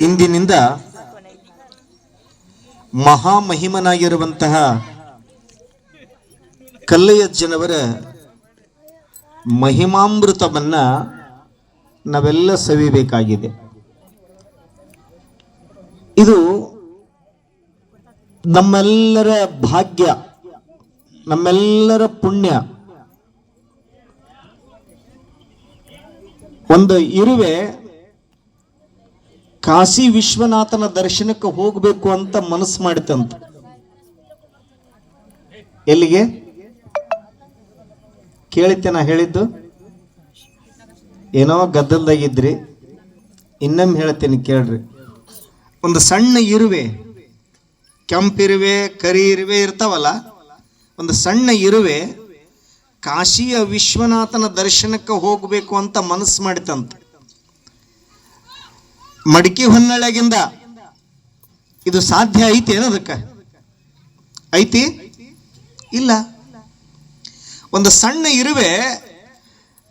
ಇಂದಿನಿಂದ ಮಹಾಮಹಿಮನಾಗಿರುವಂತಹ ಕಲ್ಲಯ್ಯಜ್ಜನವರ ಮಹಿಮಾಮೃತವನ್ನ ನಾವೆಲ್ಲ ಸವಿಬೇಕಾಗಿದೆ. ಇದು ನಮ್ಮೆಲ್ಲರ ಭಾಗ್ಯ ನಮ್ಮೆಲ್ಲರ ಪುಣ್ಯ. ಒಂದು ಇರುವೆ ಕಾಶಿ ವಿಶ್ವನಾಥನ ದರ್ಶನಕ್ಕೆ ಹೋಗಬೇಕು ಅಂತ ಮನಸ್ಸು ಮಾಡಿತಂತ ಎಲ್ಲಿಗೆ? ಕೇಳಿತೆ ನಾ ಹೇಳಿದ್ದು. ಏನೋ ಗದ್ದಲ್ದಾಗಿದ್ರಿ. ಇನ್ನೊಮ್ಮೆ ಹೇಳ್ತೇನೆ ಕೇಳ್ರಿ. ಒಂದು ಸಣ್ಣ ಇರುವೆ ಕೆಂಪಿರುವೆ ಕರಿ ಇರುವೆ ಇರ್ತಾವಲ್ಲ, ಒಂದು ಸಣ್ಣ ಇರುವೆ ಕಾಶಿಯ ವಿಶ್ವನಾಥನ ದರ್ಶನಕ್ಕೆ ಹೋಗಬೇಕು ಅಂತ ಮನಸ್ಸು ಮಾಡಿತಂತ ಮಡಿಕೆ ಹೊನ್ನಳಗಿಂದ ಇದು ಸಾಧ್ಯ ಐತಿ ಅದಕ್ಕೆ ಐತಿ? ಇಲ್ಲ. ಒಂದು ಸಣ್ಣ ಇರುವೆ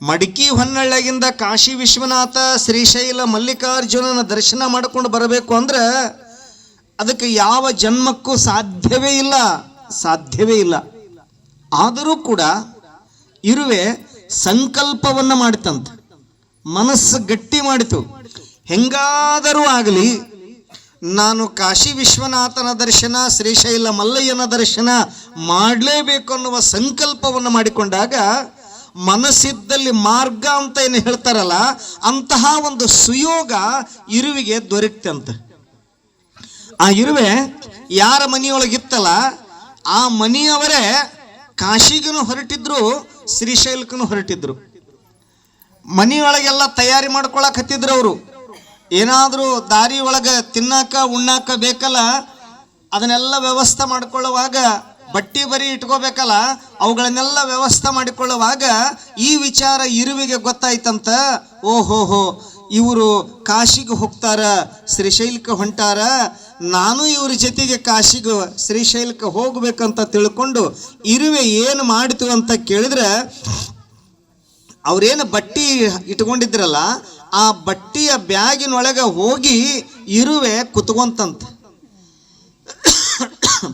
ಮಡಿಕೆ ಹೊನ್ನಳ್ಳಗಿಂದ ಕಾಶಿ ವಿಶ್ವನಾಥ, ಶ್ರೀಶೈಲ ಮಲ್ಲಿಕಾರ್ಜುನನ ದರ್ಶನ ಮಾಡಿಕೊಂಡು ಬರಬೇಕು ಅಂದ್ರೆ ಅದಕ್ಕೆ ಯಾವ ಜನ್ಮಕ್ಕೂ ಸಾಧ್ಯವೇ ಇಲ್ಲ ಸಾಧ್ಯವೇ ಇಲ್ಲ. ಆದರೂ ಕೂಡ ಇರುವೆ ಸಂಕಲ್ಪವನ್ನ ಮಾಡಿತಂತ, ಮನಸ್ಸು ಗಟ್ಟಿ ಮಾಡಿತು. ಹೆಂಗಾದರೂ ಆಗಲಿ, ನಾನು ಕಾಶಿ ವಿಶ್ವನಾಥನ ದರ್ಶನ ಶ್ರೀಶೈಲ ಮಲ್ಲಯ್ಯನ ದರ್ಶನ ಮಾಡಲೇಬೇಕು ಅನ್ನುವ ಸಂಕಲ್ಪವನ್ನು ಮಾಡಿಕೊಂಡಾಗ ಮನಸ್ಸಿದ್ದಲ್ಲಿ ಮಾರ್ಗ ಅಂತ ಏನು ಹೇಳ್ತಾರಲ್ಲ, ಅಂತಹ ಒಂದು ಸುಯೋಗ ಇರುವಿಗೆ ದೊರಕ್ತಂತೆ ಆ ಇರುವೆ ಯಾರ ಮನೆಯೊಳಗಿತ್ತಲ್ಲ, ಆ ಮನೆಯವರೇ ಕಾಶಿಗೂ ಹೊರಟಿದ್ರು ಶ್ರೀಶೈಲಕ್ಕೂ ಹೊರಟಿದ್ರು. ಮನೆಯೊಳಗೆಲ್ಲ ತಯಾರಿ ಮಾಡ್ಕೊಳಕ್ ಹತ್ತಿದ್ರು ಅವರು. ಏನಾದರೂ ದಾರಿ ಒಳಗೆ ತಿನ್ನಾಕ, ಉಣ್ಣಾಕ ಬೇಕಲ್ಲ, ಅದನ್ನೆಲ್ಲ ವ್ಯವಸ್ಥೆ ಮಾಡಿಕೊಳ್ಳುವಾಗ, ಬಟ್ಟಿ ಬರಿ ಇಟ್ಕೋಬೇಕಲ್ಲ, ಅವುಗಳನ್ನೆಲ್ಲ ವ್ಯವಸ್ಥೆ ಮಾಡಿಕೊಳ್ಳುವಾಗ ಈ ವಿಚಾರ ಇರುವಿಗೆ ಗೊತ್ತಾಯ್ತಂತ? ಓಹೋಹೋ, ಇವರು ಕಾಶಿಗೆ ಹೋಗ್ತಾರ, ಶ್ರೀಶೈಲಕ್ಕೆ ಹೊಂಟಾರ, ನಾನು ಇವ್ರ ಜೊತೆಗೆ ಕಾಶಿಗೆ ಶ್ರೀಶೈಲಕ್ಕೆ ಹೋಗ್ಬೇಕಂತ ತಿಳ್ಕೊಂಡು ಇರುವೆ ಏನು ಮಾಡಿತು ಅಂತ ಕೇಳಿದ್ರೆ, ಅವ್ರೇನು ಬಟ್ಟಿ ಇಟ್ಕೊಂಡಿದ್ರಲ್ಲ ಆ ಬಟ್ಟಿಯ ಬ್ಯಾಗಿನೊಳಗೆ ಹೋಗಿ ಇರುವೆ ಕುತ್ಕೊಂತಂತ.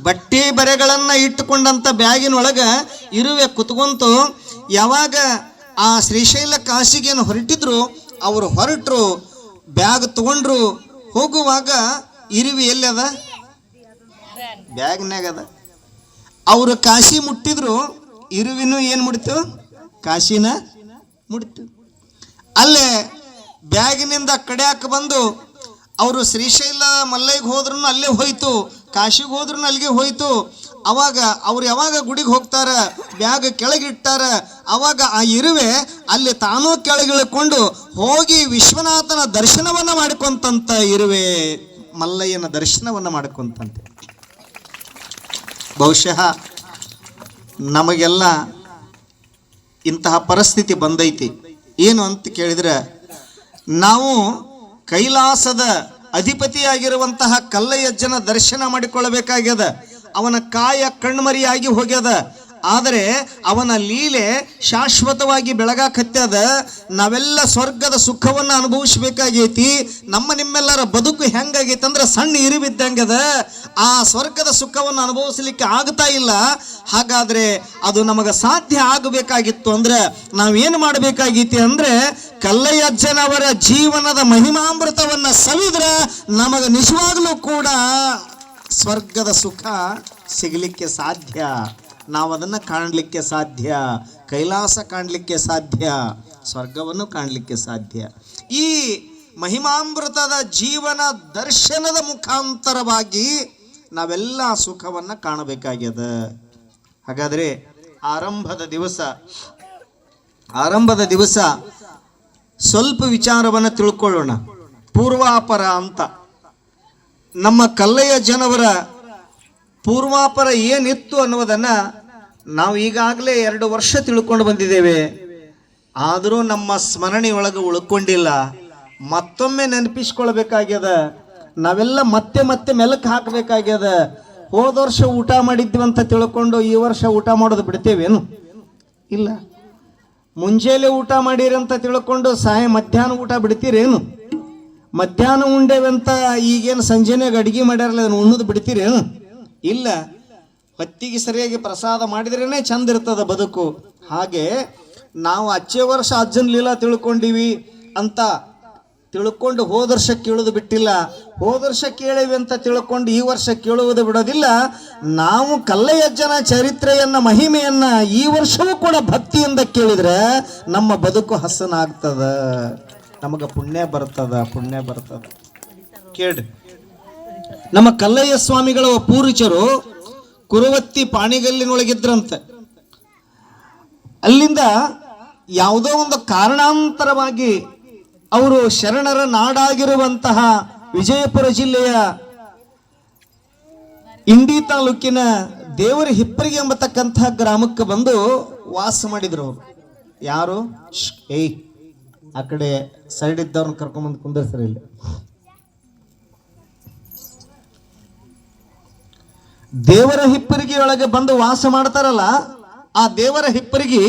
ಬಟ್ಟೆ ಬರೆಗಳನ್ನು ಇಟ್ಟುಕೊಂಡಂಥ ಬ್ಯಾಗಿನೊಳಗೆ ಇರುವೆ ಕುತ್ಕೊಂತು. ಯಾವಾಗ ಆ ಶ್ರೀಶೈಲ ಕಾಶಿಗೇನು ಹೊರಟಿದ್ರು, ಅವರು ಹೊರಟರು, ಬ್ಯಾಗ್ ತಗೊಂಡ್ರು, ಹೋಗುವಾಗ ಇರುವೆ ಎಲ್ಲಿ ಅದ? ಬ್ಯಾಗ್ನಾಗ ಅವರು ಕಾಶಿ ಮುಟ್ಟಿದ್ರು, ಇರುವಿನೂ ಏನು ಮುಡಿತು ಕಾಶಿನ ಮುಡಿತು ಅಲ್ಲೇ ಬ್ಯಾಗಿನಿಂದ ಕಡ್ಯಾಕ ಬಂದು ಅವರು ಶ್ರೀಶೈಲ ಮಲ್ಲೈಗೆ ಹೋದ್ರೂ ಅಲ್ಲೇ ಹೋಯ್ತು, ಕಾಶಿಗೆ ಹೋದ್ರೂ ಅಲ್ಲಿಗೆ ಹೋಯ್ತು. ಅವಾಗ ಅವ್ರು ಯಾವಾಗ ಗುಡಿಗೆ ಹೋಗ್ತಾರ, ಬ್ಯಾಗ್ ಕೆಳಗಿಟ್ಟಾರ, ಅವಾಗ ಆ ಇರುವೆ ಅಲ್ಲಿ ತಾನೂ ಕೆಳಗಿಳ್ಕೊಂಡು ಹೋಗಿ ವಿಶ್ವನಾಥನ ದರ್ಶನವನ್ನ ಮಾಡ್ಕೊಂತಂತ ಇರುವೆ, ಮಲ್ಲಯ್ಯನ ದರ್ಶನವನ್ನ ಮಾಡ್ಕೊಂತಂತೆ. ಬಹುಶಃ ನಮಗೆಲ್ಲ ಇಂತಹ ಪರಿಸ್ಥಿತಿ ಬಂದೈತಿ. ಏನು ಅಂತ ಕೇಳಿದ್ರೆ ನಾವು ಕೈಲಾಸದ ಅಧಿಪತಿಯಾಗಿರುವಂತಹ ಕಲ್ಲಯ್ಯಜ್ಜನ ದರ್ಶನ ಮಾಡಿಕೊಳ್ಳಬೇಕಾಗ್ಯದ. ಅವನ ಕಾಯ ಕಣ್ಮರಿಯಾಗಿ ಹೋಗ್ಯದ. ಆದರೆ ಅವನ ಲೀಲೆ ಶಾಶ್ವತವಾಗಿ ಬೆಳಗಾಕತ್ಯದ ನಾವೆಲ್ಲ ಸ್ವರ್ಗದ ಸುಖವನ್ನು ಅನುಭವಿಸಬೇಕಾಗೈತಿ. ನಮ್ಮ ನಿಮ್ಮೆಲ್ಲರ ಬದುಕು ಹೆಂಗಾಗೈತಿ ಅಂದ್ರೆ ಸಣ್ಣ ಇರಿಬಿದ್ದಂಗದ ಆ ಸ್ವರ್ಗದ ಸುಖವನ್ನು ಅನುಭವಿಸಲಿಕ್ಕೆ ಆಗ್ತಾ ಇಲ್ಲ. ಹಾಗಾದ್ರೆ ಅದು ನಮಗೆ ಸಾಧ್ಯ ಆಗಬೇಕಾಗಿತ್ತು ಅಂದ್ರೆ ನಾವೇನು ಮಾಡಬೇಕಾಗಿತ್ತು ಅಂದ್ರೆ ಕಲ್ಲಯ್ಯಜ್ಜನವರ ಜೀವನದ ಮಹಿಮಾಮೃತವನ್ನ ಸವಿದ್ರೆ ನಮಗೆ ನಿಜವಾಗ್ಲೂ ಕೂಡ ಸ್ವರ್ಗದ ಸುಖ ಸಿಗಲಿಕ್ಕೆ ಸಾಧ್ಯ. ನಾವು ಅದನ್ನು ಕಾಣಲಿಕ್ಕೆ ಸಾಧ್ಯ. ಕೈಲಾಸ ಕಾಣಲಿಕ್ಕೆ ಸಾಧ್ಯ. ಸ್ವರ್ಗವನ್ನು ಕಾಣಲಿಕ್ಕೆ ಸಾಧ್ಯ. ಈ ಮಹಿಮಾಮೃತದ ಜೀವನ ದರ್ಶನದ ಮುಖಾಂತರವಾಗಿ ನಾವೆಲ್ಲ ಸುಖವನ್ನು ಕಾಣಬೇಕಾಗ್ಯದ. ಹಾಗಾದರೆ ಆರಂಭದ ದಿವಸ ಆರಂಭದ ದಿವಸ ಸ್ವಲ್ಪ ವಿಚಾರವನ್ನು ತಿಳ್ಕೊಳ್ಳೋಣ. ಪೂರ್ವಾಪರ ಅಂತ. ನಮ್ಮ ಕಲ್ಲೆಯ ಜನವರ ಪೂರ್ವಾಪರ ಏನಿತ್ತು ಅನ್ನೋದನ್ನು ನಾವು ಈಗಾಗಲೇ ಎರಡು ವರ್ಷ ತಿಳ್ಕೊಂಡು ಬಂದಿದ್ದೇವೆ. ಆದರೂ ನಮ್ಮ ಸ್ಮರಣೆಯೊಳಗೆ ಉಳ್ಕೊಂಡಿಲ್ಲ. ಮತ್ತೊಮ್ಮೆ ನೆನಪಿಸ್ಕೊಳ್ಬೇಕಾಗ್ಯದ. ನಾವೆಲ್ಲ ಮತ್ತೆ ಮತ್ತೆ ಮೆಲಕ್ಕೆ ಹಾಕಬೇಕಾಗ್ಯದ. ಹೋದ ವರ್ಷ ಊಟ ಮಾಡಿದ್ವಿ ಅಂತ ತಿಳ್ಕೊಂಡು ಈ ವರ್ಷ ಊಟ ಮಾಡೋದು ಬಿಡ್ತೇವೇನು? ಇಲ್ಲ. ಮುಂಜಾನೆ ಊಟ ಮಾಡಿರಿ ಅಂತ ತಿಳ್ಕೊಂಡು ಸಾಯ ಮಧ್ಯಾಹ್ನ ಊಟ ಬಿಡ್ತೀರೇನು? ಮಧ್ಯಾಹ್ನ ಉಂಡೇವಂತ ಈಗೇನು ಸಂಜೆನಾಗ ಅಡಿಗೆ ಮಾಡ್ಯಾರಲ್ಲ, ಅದನ್ನು ಉಣ್ಣದು ಬಿಡ್ತೀರೇನು? ಇಲ್ಲ. ಹೊತ್ತಿಗೆ ಸರಿಯಾಗಿ ಪ್ರಸಾದ ಮಾಡಿದ್ರೇನೆ ಚಂದ ಇರ್ತದ ಬದುಕು. ಹಾಗೆ ನಾವು ಅಚ್ಚೆ ವರ್ಷ ಅಜ್ಜನ ಲೀಲಾ ತಿಳ್ಕೊಂಡಿವಿ ಅಂತ ತಿಳ್ಕೊಂಡು ಹೋದ ವರ್ಷ ಕೇಳೋದು ಬಿಟ್ಟಿಲ್ಲ. ಹೋದ ವರ್ಷ ಕೇಳಿವಿ ಅಂತ ತಿಳ್ಕೊಂಡು ಈ ವರ್ಷ ಕೇಳುವುದು ಬಿಡೋದಿಲ್ಲ. ನಾವು ಕಲ್ಲಯ್ಯಜ್ಜನ ಚರಿತ್ರೆಯನ್ನ, ಮಹಿಮೆಯನ್ನ ಈ ವರ್ಷವೂ ಕೂಡ ಭಕ್ತಿಯಿಂದ ಕೇಳಿದ್ರೆ ನಮ್ಮ ಬದುಕು ಹಸನಾಗ್ತದ. ನಮಗೆ ಪುಣ್ಯ ಬರ್ತದ ಪುಣ್ಯ ಬರ್ತದ. ಕೇಳ್ರಿ. ನಮ್ಮ ಕಲ್ಲಯ್ಯ ಸ್ವಾಮಿಗಳ ಪೂರ್ವಿಚರು ಕುರುವತ್ತಿ ಪಾಣಿಗಲ್ಲಿನೊಳಗಿದ್ರಂತೆ. ಅಲ್ಲಿಂದ ಯಾವುದೋ ಒಂದು ಕಾರಣಾಂತರವಾಗಿ ಅವರು ಶರಣರ ನಾಡಾಗಿರುವಂತಹ ವಿಜಯಪುರ ಜಿಲ್ಲೆಯ ಇಂಡಿ ತಾಲೂಕಿನ ದೇವರ ಹಿಪ್ಪರಿಗೆ ಎಂಬತಕ್ಕಂತಹ ಗ್ರಾಮಕ್ಕೆ ಬಂದು ವಾಸ ಮಾಡಿದ್ರು ಅವರು. ಯಾರು? ಏಯ್, ಆ ಕಡೆ ಸೈಡ್ ಇದ್ದವ್ರನ್ನ ಕರ್ಕೊಂಬಂದು ಕುಂದರ್ಸರಿ ಇಲ್ಲಿ. ದೇವರ ಹಿಪ್ಪರಿಗೆ ಒಳಗೆ ಬಂದು ವಾಸ ಮಾಡ್ತಾರಲ್ಲ, ಆ ದೇವರ ಹಿಪ್ಪರಿಗೆ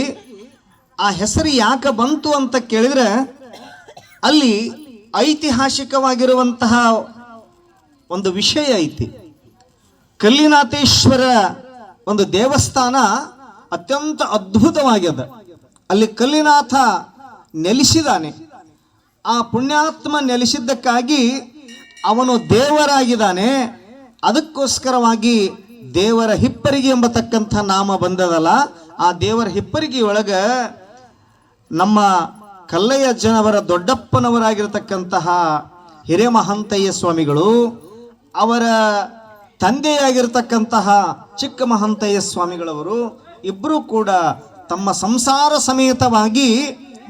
ಆ ಹೆಸರು ಯಾಕೆ ಬಂತು ಅಂತ ಕೇಳಿದ್ರೆ ಅಲ್ಲಿ ಐತಿಹಾಸಿಕವಾಗಿರುವಂತಹ ಒಂದು ವಿಷಯ ಐತಿ. ಕಲ್ಲಿನಾಥೇಶ್ವರ ಒಂದು ದೇವಸ್ಥಾನ ಅತ್ಯಂತ ಅದ್ಭುತವಾಗ್ಯದ. ಅಲ್ಲಿ ಕಲ್ಲಿನಾಥ ನೆಲೆಸಿದಾನೆ. ಆ ಪುಣ್ಯಾತ್ಮ ನೆಲೆಸಿದ್ದಕ್ಕಾಗಿ ಅವನು ದೇವರಾಗಿದ್ದಾನೆ. ಅದಕ್ಕೋಸ್ಕರವಾಗಿ ದೇವರ ಹಿಪ್ಪರಿಗೆ ಎಂಬತಕ್ಕಂಥ ನಾಮ ಬಂದದಲ್ಲ, ಆ ದೇವರ ಹಿಪ್ಪರಿಗೆ ಒಳಗೆ ನಮ್ಮ ಕಲ್ಲಯ್ಯ ಜನವರ ದೊಡ್ಡಪ್ಪನವರಾಗಿರ್ತಕ್ಕಂತಹ ಹಿರೇಮಹಂತಯ್ಯ ಸ್ವಾಮಿಗಳು, ಅವರ ತಂದೆಯಾಗಿರ್ತಕ್ಕಂತಹ ಚಿಕ್ಕ ಮಹಂತಯ್ಯ ಸ್ವಾಮಿಗಳವರು ಇಬ್ಬರೂ ಕೂಡ ತಮ್ಮ ಸಂಸಾರ ಸಮೇತವಾಗಿ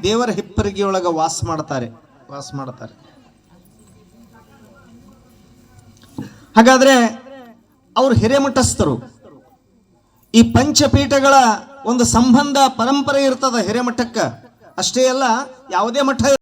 ದೇವರ ಹಿಪ್ಪರಿಗೆಯೊಳಗ ವಾಸ ಮಾಡ್ತಾರೆ ವಾಸ ಮಾಡ್ತಾರೆ. ಹಾಗಾದ್ರೆ ಅವರು ಹಿರೇಮಠಸ್ಥರು. ಈ ಪಂಚಪೀಠಗಳ ಒಂದು ಸಂಬಂಧ, ಪರಂಪರೆ ಇರ್ತದ ಹಿರೇಮಠಕ್ಕ. ಅಷ್ಟೇ ಅಲ್ಲ ಯಾವುದೇ ಮಠ